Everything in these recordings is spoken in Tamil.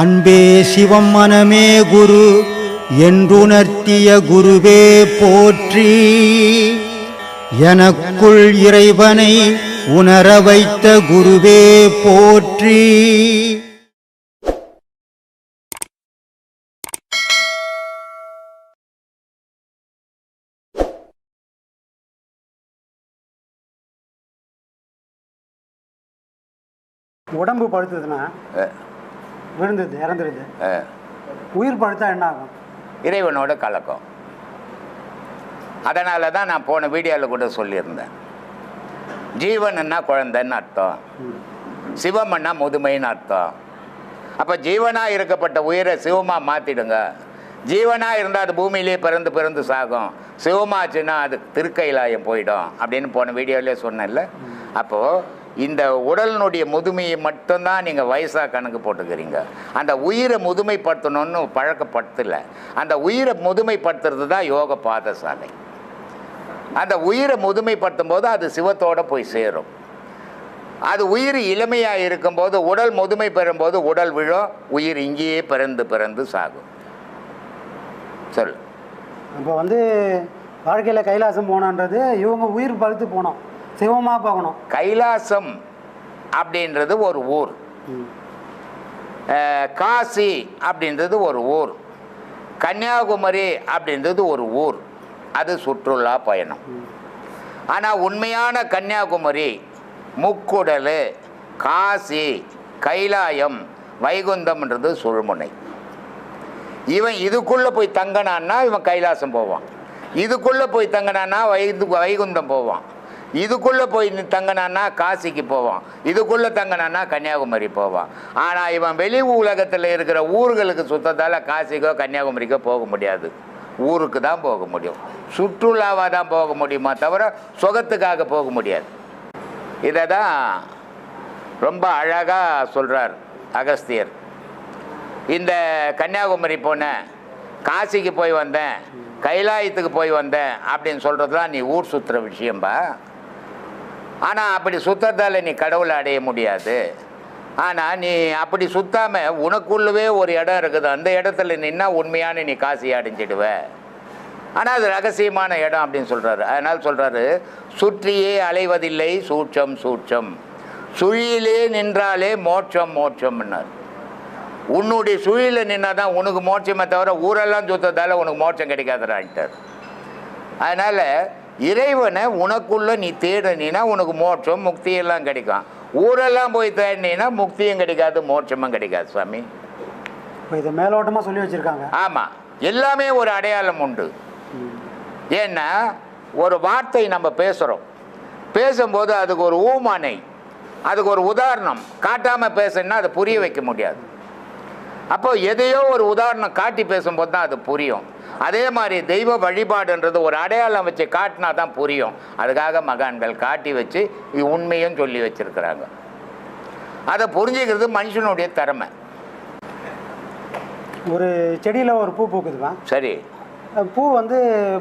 அன்பே சிவம் மனமே குரு என்றுணர்த்திய குருவே போற்றி. எனக்குள் இறைவனை உணர வைத்த குருவே போற்றி. உடம்பு பழுத்ததுன்னா விழுந்தது இறந்துடுது அஹ். உயிர் பழுத்தா என்ன ஆகும் இறைவனோட கலக்கம். அதனால தான் நான் போன வீடியோவில் கூட சொல்லியிருந்தேன். ஜீவன்னா குழந்தைன்னு அர்த்தம். சிவமன்னா முதுமைன்னு அர்த்தம். அப்போ ஜீவனாக இருக்கப்பட்ட உயிரை சிவமாக மாற்றிடுங்க ஜீவனாக இருந்தால் அது பூமியிலே பிறந்து பிறந்து சாகும். சிவமாச்சுன்னா அது திருக்கைலாயம் போயிடும் அப்படின்னு போன வீடியோவிலே சொன்னேன்ல. அப்போது இந்த உடலினுடைய முதுமையை மட்டும்தான் நீங்கள் வயசாக கணக்கு போட்டுக்கிறீங்க. அந்த உயிரை முதுமைப்படுத்தணும்னு பழக்கப்படுத்தலை. அந்த உயிரை முதுமைப்படுத்துறது தான் யோக பாதசாலை. அந்த உயிரை முதுமைப்படுத்தும் போது அது சிவத்தோட போய் சேரும். அது உயிர் இளமையாக இருக்கும்போது உடல் முதுமை பெறும்போது உடல் விழும் உயிர் இங்கேயே பிறந்து பிறந்து சாகும். சொல் இப்போ வந்து வாழ்க்கையில் கைலாசம் போனான்றது இவங்க உயிர் பழுத்து போனோம். சிவமாக போகணும் கைலாசம் அப்படின்றது ஒரு ஊர். காசி அப்படின்றது ஒரு ஊர். கன்னியாகுமரி அப்படின்றது ஒரு ஊர். அது சுற்றுலா பயணம். ஆனால் உண்மையான கன்னியாகுமரி முக்குடல் காசி கைலாயம் வைகுந்தம்ன்றது சுழுமுனை. இவன் இதுக்குள்ளே போய் தங்கினான்னா இவன் கைலாசம் போவான். இதுக்குள்ளே போய் தங்கினான்னா வைகு வைகுந்தம் போவான். இதுக்குள்ளே போய் தங்கினான்னா காசிக்கு போவான். இதுக்குள்ளே தங்கினான்னா கன்னியாகுமரி போவான். ஆனால் இவன் வெளி உலகத்தில் இருக்கிற ஊர்களுக்கு சுத்தத்தால் காசிக்கோ கன்னியாகுமரிக்கோ போக முடியாது. ஊருக்கு தான் போக முடியும். சுற்றுலாவாக தான் போக முடியுமா தவிர சுகத்துக்காக போக முடியாது. இதை தான் ரொம்ப அழகாக சொல்கிறார் அகஸ்தியர். இந்த கன்னியாகுமரி போனேன் காசிக்கு போய் வந்தேன் கைலாயத்துக்கு போய் வந்தேன் அப்படின்னு சொல்கிறதுலாம் நீ ஊர் சுற்றுற விஷயம்பா. ஆனால் அப்படி சுத்தத்தால் நீ கடவுளை அடைய முடியாது. ஆனால் நீ அப்படி சுத்தாமல் உனக்குள்ளவே ஒரு இடம் இருக்குது. அந்த இடத்துல நின்னா உண்மையான நீ காசி அடைஞ்சிடுவ. ஆனால் அது ரகசியமான இடம் அப்படின்னு சொல்கிறாரு அதனால் சொல்கிறாரு சுற்றியே அலைவதில்லை சூட்சம் சூட்சம். சுழியிலே நின்றாலே மோட்சம் மோட்சம்னார். உன்னுடைய சுழியில் நின்னால் தான் உனக்கு மோட்சமே தவிர ஊரெல்லாம் சுத்தத்தால் உனக்கு மோட்சம் கிடைக்காதுடான்ட்டார் அதனால் இறைவனை உனக்குள்ளே நீ தேடினா உனக்கு மோட்சம் முக்தி எல்லாம் கிடைக்கும். ஊரெல்லாம் போய் தேடினீன்னா முக்தியும் கிடைக்காது மோட்சமும் கிடைக்காது சுவாமி. இப்போ இதை மேலோட்டமாக சொல்லி வச்சுருக்காங்க. ஆமாம் எல்லாமே ஒரு அடையாளம் உண்டு. ஏன்னா ஒரு வார்த்தை நம்ம பேசுகிறோம் பேசும்போது அதுக்கு ஒரு ஊமானை அதுக்கு ஒரு உதாரணம். காட்டாமல் பேசணுன்னா அதை புரிய வைக்க முடியாது. அப்போ எதையோ ஒரு உதாரணம் காட்டி பேசும்போது தான் அது புரியும். அதே மாதிரி தெய்வ வழிபாடுன்றது ஒரு அடையாளம் வச்சு காட்டினா தான் புரியும். அதுக்காக மகான்கள் காட்டி வச்சு உண்மையும் சொல்லி வச்சிருக்கிறாங்க. அதை புரிஞ்சுக்கிறது மனுஷனுடைய திறமை. ஒரு செடியில் ஒரு பூ பூக்குதுப்பா. சரி. பூ வந்து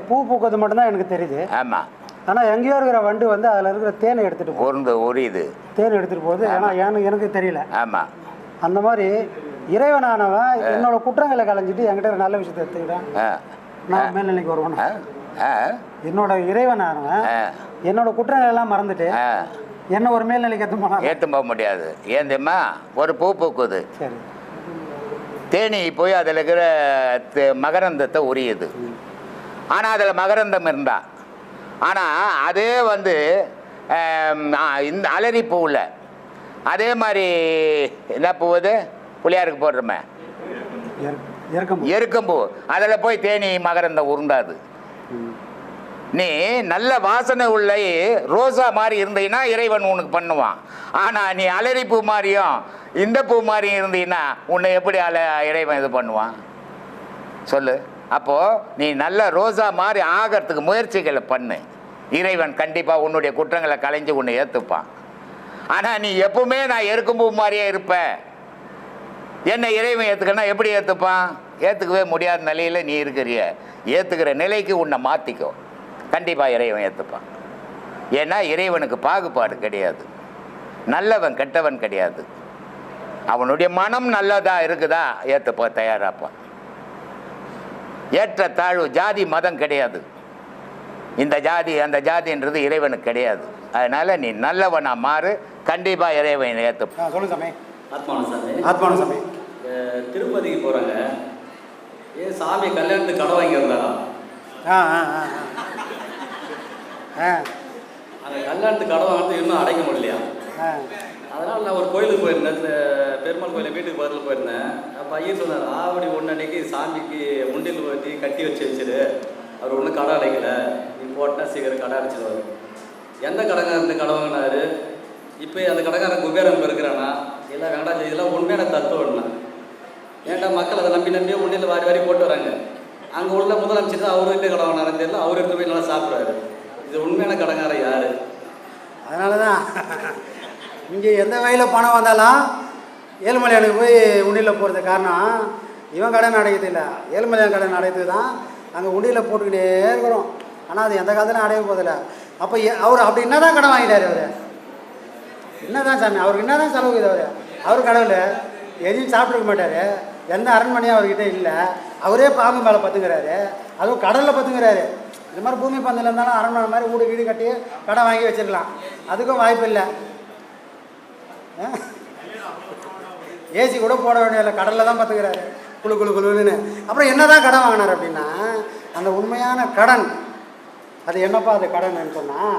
பூ பூக்கிறது மட்டும்தான் எனக்கு தெரியுது. ஆமாம் ஆனால் எங்கேயோ இருக்கிற வண்டு வந்து அதில் இருக்கிற தேனை எடுத்துகிட்டு உருந்து உரியுது தேன் எடுத்துகிட்டு போகுது. எனக்கு எனக்கு தெரியல. ஆமாம் அந்த மாதிரி இறைவனானவன் என்னோட குற்றங்களை கலைஞ்சிட்டு என்கிட்ட நல்ல விஷயத்தை எடுத்துக்கிட்டேன். நான் மேல்நிலைக்கு வருவேன். என்னோட இறைவனானவன் என்னோட குற்றங்களை எல்லாம் மறந்துட்டு என்ன ஒரு மேல்நிலைக்கு எடுத்து போனான். ஏற்று போக முடியாது. ஏன் தெரியுமா? ஒரு பூ பூக்குது. சரி. தேனி போய் அதில் இருக்கிற மகரந்தத்தை உரியுது. ஆனால் அதில் மகரந்தம் இருந்தா. ஆனால் அதே வந்து இந்த அலரி பூவில் அதே மாதிரி என்ன பூவுது புளியாருக்கு போடுறோமே. எருக்கம்பூ அதில் போய் தேனி மகரந்தம் உருண்டாது. நீ நல்ல வாசனை உள்ள ரோசா மாதிரி இருந்தீன்னா இறைவன் உனக்கு பண்ணுவான். ஆனால் நீ அலரி பூ மாதிரியும் இந்த பூ மாதிரியும் இருந்தீன்னா உன்னை எப்படி அல இறைவன் இது பண்ணுவான்? சொல்லு. அப்போது நீ நல்ல ரோசா மாதிரி ஆகிறதுக்கு முயற்சிகளை பண்ணு. இறைவன் கண்டிப்பாக உன்னுடைய குற்றங்களை களைஞ்சு உன்னை ஏற்றுப்பான் ஆனால் நீ எப்பவுமே நான் எருக்கம்பூ மாதிரியே இருப்பேன். என்ன இறைவன் ஏற்றுக்கன்னா எப்படி ஏற்றுப்பான் ஏற்றுக்கவே முடியாத நிலையில் நீ இருக்கிறிய. ஏற்றுக்கிற நிலைக்கு உன்னை மாற்றிக்கோ கண்டிப்பாக இறைவன் ஏற்றுப்பான் ஏன்னா இறைவனுக்கு பாகுபாடு கிடையாது. நல்லவன் கெட்டவன் கிடையாது. அவனுடைய மனம் நல்லதா இருக்குதா? ஏற்றுப்ப தயாராப்பான் ஏற்ற தாழ்வு ஜாதி மதம் கிடையாது. இந்த ஜாதி அந்த ஜாதின்றது இறைவனுக்கு கிடையாது. அதனால நீ நல்லவனா மாறு கண்டிப்பா இறைவனை ஏற்று ஆ சொல்லுங்க சாமி. ஆத்மான சாமி. ஆத்மான சாமி. அஹ் திருப்பதிக்கு போகிறாங்க ஏன் சாமி கல்யாணத்துக்கு கடை ஆ ஆ ஆ அந்த கல்யாணத்துக்கு கடை வாங்கினது இன்னும் அடைக்க முடியலையா? அதனால் நான் ஒரு கோயிலுக்கு போயிருந்தேன். பெருமாள் கோயில் வீட்டுக்கு பக்கத்தில் போயிருந்தேன். அப்போ ஐயர் சொன்னார் ஆவடி ஒன்று அன்னைக்கு சாமிக்கு முண்டில் ஊற்றி கட்டி வச்சு வச்சிரு. அவர் ஒன்றும் கடை அடைக்கல. நீ போட்டால் சீக்கிரம் கடை அடைச்சிடுவார் எந்த கடைக்காரன் கடை வாங்கினாரு? இப்போ அந்த கடைக்காரன் இப்ப இருக்கிறானா இல்லை வெங்கடாஜி இதெல்லாம் உண்மையான தத்துவம்னா ஏன்டா மக்கள் அதை நம்பி நம்பி முன்னில் வாரி வாரி போட்டு வராங்க. அங்கே உள்ள முதலமைச்சர் தான் அவர் வீட்டு கடை வாங்கினாருன்னு தெரியல. அவர் எடுத்து போய் நல்லா சாப்பிட்றாரு இது உண்மையான கடைக்காரன் யார்? அதனால தான் இங்கே எந்த வகையில் பணம் வந்தாலும் ஏழுமலையானுக்கு போய் உண்டியில் போகிறது காரணம் இவன் கடன் அடைக்கிறது இல்லை. ஏழுமலையான் கடன் அடைக்கிறது தான் அங்கே உண்டியில் போட்டுக்கிட்டே இருக்கிறோம். ஆனால் அது எந்த காலத்துலையும் அடைய போதில்லை அப்போ அவர் அப்படி என்ன தான் கடன் வாங்கிட்டார் அவர்? என்ன தான் சாமி அவருக்கு என்ன தான் செலவு இது அவர்? அவர் கடவுள் எதையும் சாப்பிட்ருக்க மாட்டார். எந்த அரண்மனையும் அவர்கிட்ட இல்லை. அவரே பாம்பு மேலே பத்துக்கிறாரு அதுவும் கடலில் பத்துங்கிறாரு இது மாதிரி பூமி பந்தில் இருந்தாலும் அரண்மனை மாதிரி வீடு வீடு கட்டி கடன் வாங்கி வச்சிருக்கலாம். அதுக்கும் வாய்ப்பு இல்லை. ஏசி கூட போட வேண்டியதில்லை. கடலில் தான் பார்த்துக்கிறாரு குழு குழு குழுன்னு. அப்புறம் என்ன தான் கடன் வாங்கினார் அப்படின்னா அந்த உண்மையான கடன். அது என்னப்பா அது கடன்னு சொன்னால்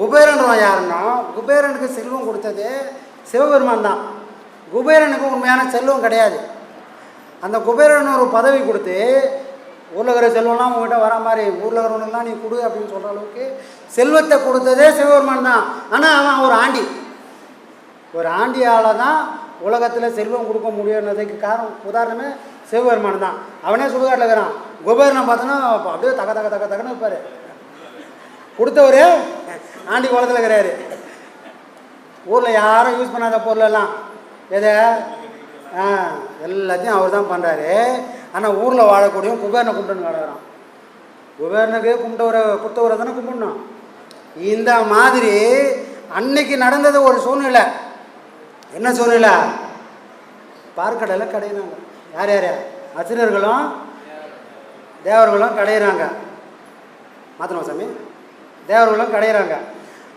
குபேரன்றவன் யாருன்னா குபேரனுக்கு செல்வம் கொடுத்தது சிவபெருமான் தான். குபேரனுக்கு உண்மையான செல்வம் கிடையாது. அந்த குபேரன் ஒரு பதவி கொடுத்து ஊரில் இருக்கிற செல்வம்லாம் உங்ககிட்ட வர மாதிரி ஊரில் இருக்கிறவனுக்குலாம் நீ கொடு அப்படின்னு சொல்கிற அளவுக்கு செல்வத்தை கொடுத்ததே சிவபெருமான் தான். ஆனால் அவன் ஒரு ஆண்டி. ஒரு ஆண்டியால் தான் உலகத்தில் செல்வம் கொடுக்க முடியுன்றதுக்கு காரணம் உதாரணமே சிவபெருமான் தான். அவனே சுடுகாட்டில் இருக்கிறான். குபேரனை பார்த்தோன்னா அப்படியே தக தக தக தகன்னு இருப்பார். கொடுத்தவர் ஆண்டி குளத்தில் இருக்கிறாரு. ஊரில் யாரும் யூஸ் பண்ணாத பொருளெல்லாம் எதை? எல்லாத்தையும் அவர் தான் பண்ணுறாரு ஆனால் ஊரில் வாழக்கூடிய குபேரனை கும்பிட்டுன்னு கிடக்குறான். குபேரனுக்கு கும்பிட்டவரை கொடுத்தவரை தானே கும்பிடணும். இந்த மாதிரி அன்னைக்கு நடந்தது ஒரு சூழ்நிலை. என்ன சூழ்நிலை? பார்க்கடையில் கடையினாங்க யார் யார் அசுரர்களும் தேவர்களும் கடையிறாங்க. மாற்றணும் சாமி? தேவர்களும் கடையிறாங்க.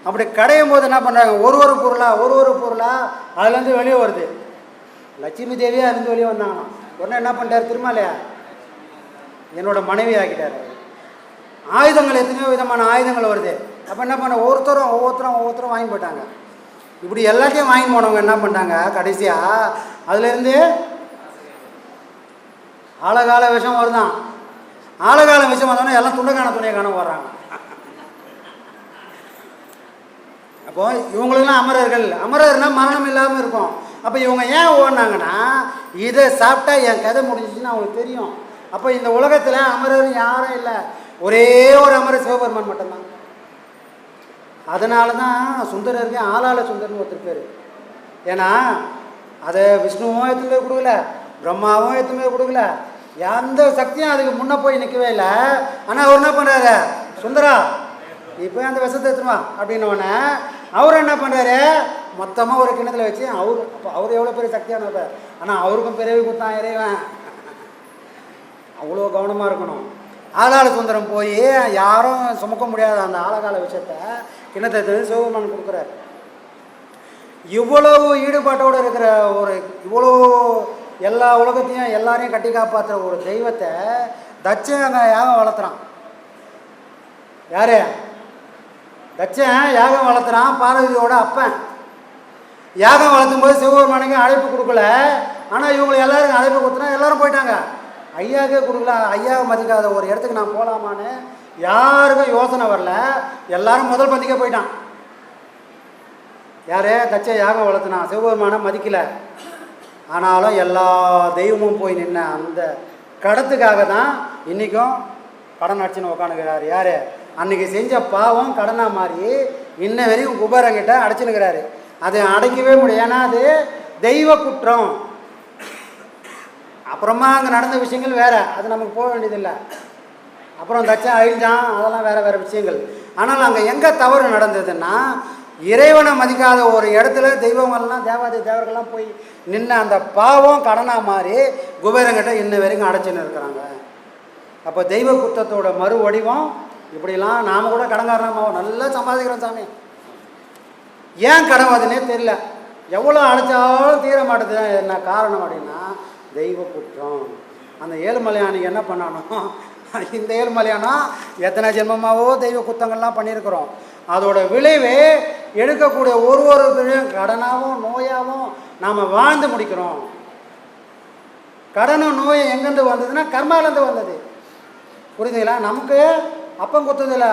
அப்படி கடையும் போது என்ன பண்ணுறாங்க ஒரு ஒரு பொருளாக ஒரு ஒரு பொருளாக அதுலேருந்து வெளியே வருது. லட்சுமி தேவியாக இருந்து வெளியே வந்தாங்களாம் உடனே என்ன பண்ணிட்டார் திருமாலையா? என்னோட மனைவி ஆக்கிட்டார். ஆயுதங்கள் எத்தனையோ விதமான ஆயுதங்கள் வருது. அப்போ என்ன பண்ண ஒவ்வொருத்தரும் ஒவ்வொருத்தரும் ஒவ்வொருத்தரும் வாங்கி போட்டாங்க இப்படி எல்லாத்தையும் வாங்கி போனவங்க என்ன பண்ணிட்டாங்க கடைசியாக அதுலேருந்து ஆழகால விஷம் வருதான். ஆழகால விஷம் வந்தோடனே எல்லாம் துண்டக்கான துணியை காண போடுறாங்க. அப்போ இவங்களெல்லாம் அமரர்கள் அமரர்னா மரணம் இல்லாமல் இருக்கும். அப்போ இவங்க ஏன் ஓடினாங்கன்னா இதை சாப்பிட்டா என் கதை முடிஞ்சிச்சுன்னு அவங்களுக்கு தெரியும். அப்போ இந்த உலகத்தில் அமரர் யாரும் இல்லை. ஒரே ஒரு அமரர் சிவபெருமான் மட்டும்தான். அதனால தான் சுந்தரருக்கு ஆளாள சுந்தர்னு ஒருத்தர் பேர். ஏன்னா அதை விஷ்ணுவும் எத்தனை கொடுக்கல பிரம்மாவும் எத்தனை கொடுக்கல. எந்த சக்தியும் அதுக்கு முன்னே போய் நிற்கவே இல்லை. ஆனால் அவர் என்ன பண்ணுறாரு சுந்தரா நீ போய் அந்த விஷத்தை எடுத்துருவா அப்படின்னோடனே அவர் என்ன பண்ணுறாரு மொத்தமாக ஒரு கிணத்துல வச்சு அவர் அப்போ அவர் எவ்வளோ பெரிய சக்தியானவர் ஆனால் அவருக்கும் பிறவி கொடுத்தான் இறைவன் அவ்வளோ கவனமாக இருக்கணும். ஆளாள சுந்தரம் போய் யாரும் சுமக்க முடியாத அந்த ஆழகால விஷயத்த கிணத்தை எடுத்து சிவபெருமான் கொடுக்குறாரு. இவ்வளவு ஈடுபாட்டோடு இருக்கிற ஒரு இவ்வளோ எல்லா உலகத்தையும் எல்லாரையும் கட்டி காப்பாற்றுற ஒரு தெய்வத்தை தட்சன் அங்கே யாகம் வளர்த்துறான்? யார்? தச்சன் யாகம் வளர்த்துறான் பார்வதியோட அப்பன். யாகம் வளர்த்தும் போது சிவபெருமானுக்கு அழைப்பு கொடுக்கல. ஆனால் இவங்களை எல்லாருக்கும் அழைப்பு கொடுத்தனா எல்லாரும் போயிட்டாங்க. ஐயாவுக்கே கொடுக்கல. ஐயாவை மதிக்காத ஒரு இடத்துக்கு நான் போகலாமான்னு யாருக்கும் யோசனை வரல. எல்லாரும் முதல் பந்திக்கே போயிட்டான். யார்? தச்ச யாகம் வளர்த்துனான். சிவபெருமானை மதிக்கல. ஆனாலும் எல்லா தெய்வமும் போய் நின்ன அந்த கடத்துக்காக தான் இன்றைக்கும் படம் அடிச்சுன்னு உக்காந்துக்கிறார். யார்? அன்னைக்கு செஞ்ச பாவம் கடனாக மாறி இன்ன வரைக்கும் குபேரங்கிட்ட அடைச்சுனுக்கிறாரு அதை அடைக்கவே முடியும் ஏன்னா அது தெய்வ குற்றம். அப்புறமா அங்கே நடந்த விஷயங்கள் வேறு. அது நமக்கு போக வேண்டியதில்லை. அப்புறம் தச்சன் அழிஞ்சான். அதெல்லாம் வேறு வேறு விஷயங்கள். ஆனால் அங்கே எங்கே தவறு நடந்ததுன்னா இறைவனை மதிக்காத ஒரு இடத்துல தெய்வங்கள்லாம் தேவாதி தேவர்கள்லாம் போய் நின்று அந்த பாவம் கடனாக மாறி குபேரங்கிட்ட இன்ன வரைக்கும் அடைச்சின்னு இருக்கிறாங்க அப்போ தெய்வ குத்தத்தோட மறு வடிவம் இப்படிலாம் நாம் கூட கடங்காரனாமாவோம் நல்லா சம்பாதிக்கிறோம் சாமி. ஏன் கடன் வருதுன்னே தெரியல. எவ்வளோ அடைச்சாலும் தீர மாட்டேது என்ன காரணம் அப்படின்னா தெய்வ குற்றம். அந்த ஏழுமலையானுக்கு என்ன பண்ணணும் இந்த ஏழுமலையானா எத்தனை ஜென்மமாவோ தெய்வ குத்தங்கள்லாம் பண்ணியிருக்கிறோம். அதோட விளைவு எடுக்கக்கூடிய ஒரு ஒரு கடனாகவும் நோயாகவும் நாம் வாழ்ந்து முடிக்கிறோம். கடனும் நோயும் எங்கேருந்து வந்ததுன்னா கர்மாலேருந்து வந்தது. புரியுதுங்களா? நமக்கு அப்பம் கொத்ததில்ல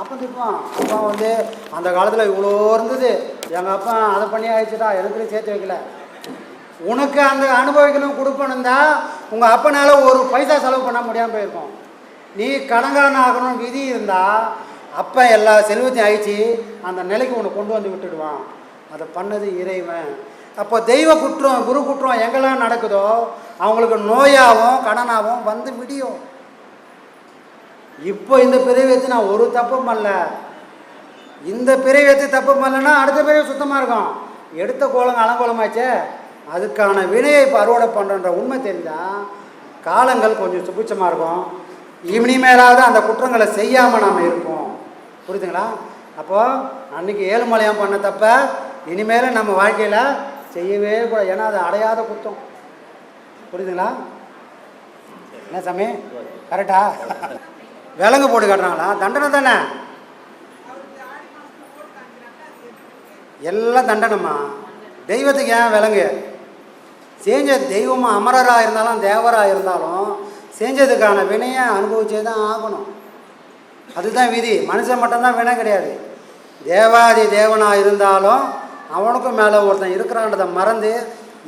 அப்பம் திட்டுவான். அப்பா வந்து அந்த காலத்தில் இவ்வளோ இருந்தது. எங்கள் அப்பா அதை பண்ணி ஆயிடுச்சுடா எனக்குன்னு சேர்த்து வைக்கல. உனக்கு அந்த அனுபவிக்கணும் கொடுக்கணும் தான் உங்கள் அப்பனால் ஒரு பைசா செலவு பண்ண முடியாமல் போயிருக்கும். நீ கடங்காரன் ஆகணும் விதி இருந்தால் அப்போ எல்லா செல்வத்தையும் அழிச்சு அந்த நிலைக்கு உன்னை கொண்டு வந்து விட்டுடுவான். அதை பண்ணது இறைவன். அப்போ தெய்வ குற்றம் குரு குற்றம் எங்கெல்லாம் நடக்குதோ அவங்களுக்கு நோயாகவும் கடனாகவும் வந்து விடியும். இப்போ இந்த பிறவி வச்சு நான் ஒரு தப்பும் பண்ணல. இந்த பிறவி வச்சு தப்பு பண்ணலன்னா அடுத்த பிறவி சுத்தமாக இருக்கும். எடுத்த கோலம் அலங்கோலமாச்சே. அதுக்கான வினையை இப்போ அறுவடை பண்ணுறன்ற உண்மை தெரிஞ்சால் காலங்கள் கொஞ்சம் சுபிச்சமாக இருக்கும். இனிமேலாவது அந்த குற்றங்களை செய்யாமல் நாம் இருப்போம். புரியுதுங்களா? அப்போது அன்றைக்கி ஏழுமலையான் பண்ண தப்ப இனிமேல் நம்ம வாழ்க்கையில் செய்யவே கூட ஏன்னா அது அடையாத குத்தம். புரியுதுங்களா? என்ன சாமி? கரெக்டா? விலங்கு போட்டு காட்டுறாங்களா? தண்டனை தானே? எல்லாம் தண்டனமா தெய்வத்துக்கு ஏன் விலங்கு? செஞ்ச தெய்வமாக அமரராக இருந்தாலும் தேவராக இருந்தாலும் செஞ்சதுக்கான வினையை அனுபவிச்சே தான் ஆகணும். அதுதான் விதி. மனுஷன் மட்டும்தான் வினை கிடையாது. தேவாதி தேவனாக இருந்தாலும் அவனுக்கும் மேலே ஒருத்தன் இருக்கிறான்றதை மறந்து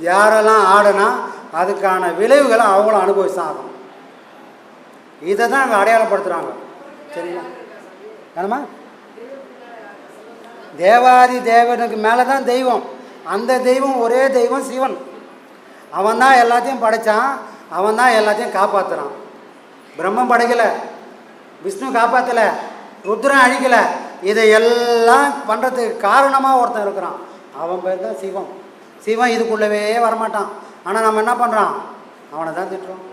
யாரெல்லாம் ஆடுனா அதுக்கான விளைவுகளை அவங்களும் அனுபவிச்சு ஆகணும் இதை தான் அங்கே அடையாளப்படுத்துகிறாங்க சரிங்களா? என்னம்மா? தேவாதி தேவனுக்கு மேலே தான் தெய்வம். அந்த தெய்வம் ஒரே தெய்வம் சிவன். அவன் தான் எல்லாத்தையும் படைச்சான். அவன் தான் எல்லாத்தையும் காப்பாற்றுறான் பிரம்மம் படைக்கலை. விஷ்ணு காப்பாற்றலை ருத்ரன் அழிக்கலை. இதை எல்லாம் பண்ணுறதுக்கு காரணமாக ஒருத்தன் இருக்கிறான். அவன் பேர் தான் சிவம். சிவன் இதுக்குள்ளவே வரமாட்டான். ஆனால் நம்ம என்ன பண்ணுறான் அவனை தான் திட்டுறோம்.